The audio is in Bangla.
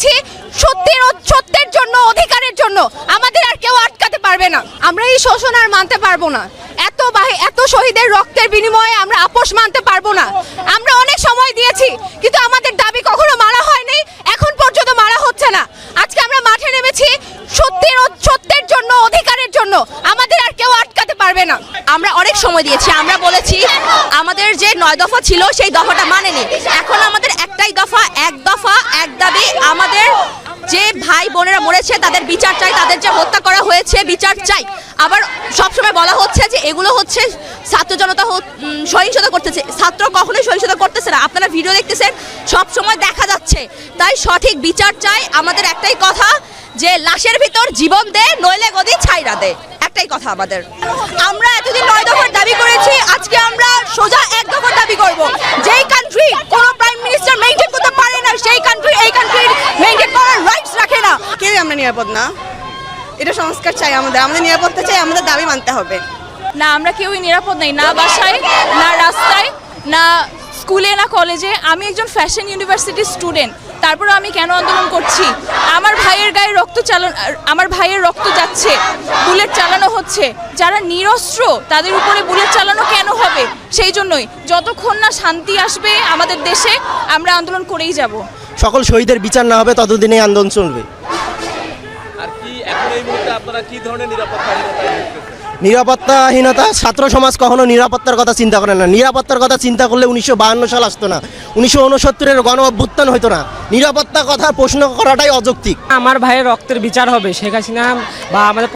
নেমেছি সত্যের সত্যের জন্য, অধিকারের জন্য। আমাদের আর কেউ আটকাতে পারবে না। আমরা এই শোষণ আর মানতে পারব না। এত এত শহীদের রক্তের বিনিময়ে আমরা আপোষ মানতে পারব না। আমরা অনেক সময় দিয়েছি, কিন্তু আমাদের দাবি কখনো মারা হয়নি। এখন পর্যন্ত মারা হচ্ছে না। আজকে আমরা মাঠে নেমেছি সত্যের সত্যের জন্য, অধিকারের জন্য। আমাদের আর কেউ আটকাতে পারবে না। আমরা অনেক সময় দিয়েছি। আমরা বলেছি, আমাদের যে নয় দফা ছিল, সেই দফাটা মানেনি। এখন আমাদের দফা, এক দফা, এক দাবি। আমাদের যে ভাই বোনেরা মরেছে, তাদের বিচার চাই, তাদের যে হত্যা করা হয়েছে, বিচার চাই। আবার সবসময় বলা হচ্ছে যে এগুলো হচ্ছে ছাত্র জনতা সহিংসতা করতেছে। ছাত্র কখনোই সহিংসতা করতেছে না। আপনারা ভিডিও দেখতেছেন, সবসময় দেখা যাচ্ছে। তাই সঠিক বিচার চাই। আমাদের একটাই কথা যে লাশের ভিতর জীবন দে, নইলে গদি ছাইরা দে। একটাই কথা আমাদের। আমরা এতদিন নয় দফার দাবি করেছি, আজকে আমরা আমরা নিরাপদ না। এটা সংস্কার চাই আমাদের। আমাদের নিরাপত্তা চাই আমাদের দাবি মানতে হবে। না আমরা কেউই নিরাপদ নেই না বাসায় না রাস্তায় না স্কুলে না কলেজে। আমি একজন ফ্যাশন ইউনিভার্সিটির স্টুডেন্ট। তারপরে আমি কেন আন্দোলন করছি? আমার ভাইয়ের গায়ে রক্ত চালানো আমার ভাইয়ের রক্ত যাচ্ছে বুলেট চালানো হচ্ছে। যারা নিরস্ত্র তাদের উপরে বুলেট চালানো কেন হবে? সেই জন্যই। যতক্ষণ না শান্তি আসবে আমাদের দেশে আমরা আন্দোলন করেই যাব। সকল শহীদের বিচার না হবে ততদিনে আন্দোলন চলবে। কি এখন এই মুহূর্তে আপনারা কি ধরনের নিরাপত্তাহীনতায় নিরাপত্তাহীনতা ছাত্র সমাজ কখনো নিরাপত্তার কথা চিন্তা করে না। নিরাপত্তার কথা চিন্তা করলে উনিশশো সাল আসতো না। উনিশশো উনসত্তরের গণ অভ্যুত্থান হতো না। নিরাপত্তা কথা প্রশ্ন করাটাই অযৌক্তিক। আমার ভাইয়ের রক্তের বিচার হবে শেখ হাসিনা বা আমাদের